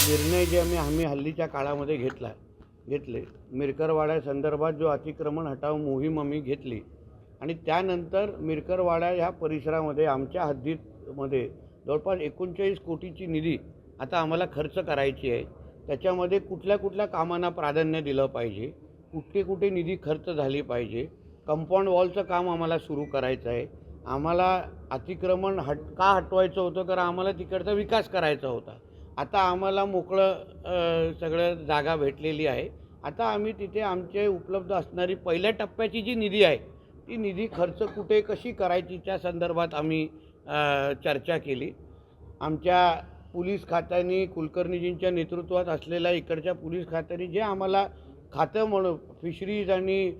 निर्णय जे आम्ही आम्ही हल्लीच्या काळामध्ये घेतला घेतले. मिरकरवाड्यासंदर्भात जो अतिक्रमण हटाव मोहीम आम्ही घेतली आणि त्यानंतर मिरकरवाडा ह्या परिसरामध्ये आमच्या हद्दीमध्ये जवळपास एकोणचाळीस कोटीची निधी आता आम्हाला खर्च करायची आहे. त्याच्यामध्ये कुठल्या कुठल्या कामांना प्राधान्य दिलं पाहिजे? कुठे कुठे निधी खर्च झाली पाहिजे? कंपाऊंड वॉलचं काम आम्हाला सुरू करायचं आहे. आम्हाला अतिक्रमण हट का हटवायचं होतं? कारण आम्हाला तिकडचा विकास करायचा होता. आता आम्हाला मोकळं सगळं जागा भेटलेली आहे. आता आम्ही तिथे आमचे उपलब्ध असणारी पहिल्या टप्प्याची जी निधी आहे ती निधी खर्च कुठे कशी करायची त्या संदर्भात आम्ही चर्चा केली. आमच्या पोलीस खात्याने कुलकर्णीजींच्या नेतृत्वात असलेल्या इकडच्या पोलीस खात्याने जे आम्हाला खातं म्हणून फिशरीज आणि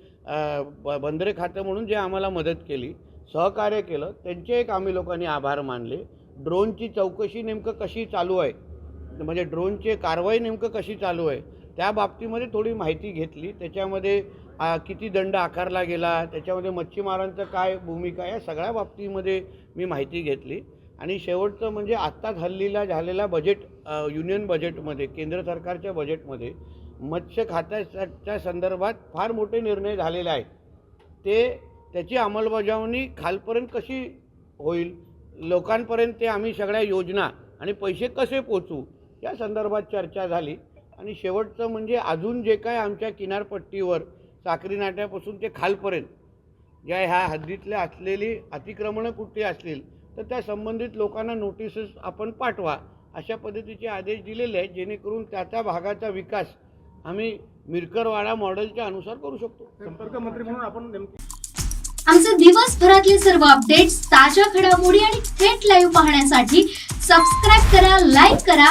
ब बंदरे खातं म्हणून जे आम्हाला मदत केली सहकार्य केलं त्यांचे एक आम्ही लोकांनी आभार मानले. ड्रोनची चौकशी नेमकं कशी चालू आहे म्हणजे ड्रोनची कारवाई नेमकं कशी चालू आहे त्या बाबतीमध्ये थोडी माहिती घेतली. त्याच्यामध्ये किती दंड आकारला गेला त्याच्यामध्ये मच्छीमारांचं काय भूमिका या सगळ्या बाबतीमध्ये मी माहिती घेतली. आणि शेवटचं म्हणजे आत्ताच हल्लीला झालेला बजेट युनियन बजेटमध्ये केंद्र सरकारच्या बजेटमध्ये मत्स्य खात्याच्या संदर्भात फार मोठे निर्णय झालेले आहेत. ते त्याची अंमलबजावणी खालपर्यंत कशी होईल लोकांपर्यंत ते आम्ही सगळ्या योजना आणि पैसे कसे पोचू या संदर्भात चर्चा झाली. आणि शेवटचं म्हणजे अजून जे काय आमच्या किनारपट्टीवर साक्री नाट्यापासून ते खालपर्यंत ज्या ह्या हद्दीतल्या असलेली अतिक्रमणं कुठे असतील तर त्या संबंधित लोकांना नोटिसेस आपण पाठवा अशा पद्धतीचे आदेश दिलेले आहेत जेणेकरून त्या त्या भागाचा विकास आम्ही मिरकरवाडा मॉडेलच्या अनुसार करू शकतो. आमचे दिवसभरातले सर्व अपडेट्स ताज्या घडामोडी आणि थेट लाईव्ह पाहण्यासाठी सबस्क्राईब करा लाईक करा